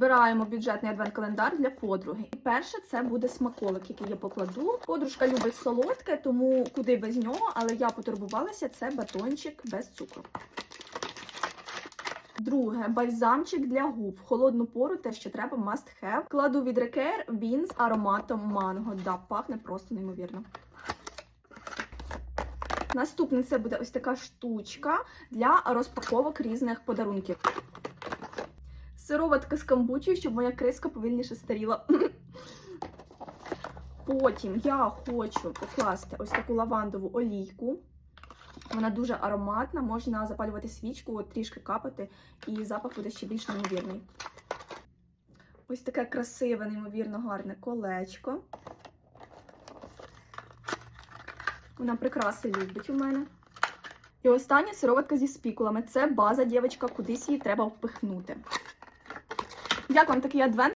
Збираємо бюджетний адвент-календар для подруги. І перше це буде смаколик, який я покладу. Подружка любить солодке, тому куди без нього, але я потурбувалася, це батончик без цукру. Друге бальзамчик для губ. В холодну пору те, що треба must have. Кладу від Рекер він з ароматом манго. Да, пахне просто неймовірно. Наступне це буде ось така штучка для розпаковок різних подарунків. Сироватка з камбучею, щоб моя криска повільніше старіла. Потім я хочу покласти ось таку лавандову олійку. Вона дуже ароматна, можна запалювати свічку, от трішки капати, і запах буде ще більш неймовірний. Ось таке красиве, неймовірно гарне колечко. Вона прикраси любить у мене. І остання сироватка зі спікулами. Це база, дівчатка, кудись її треба впихнути. Як вам такий адвент?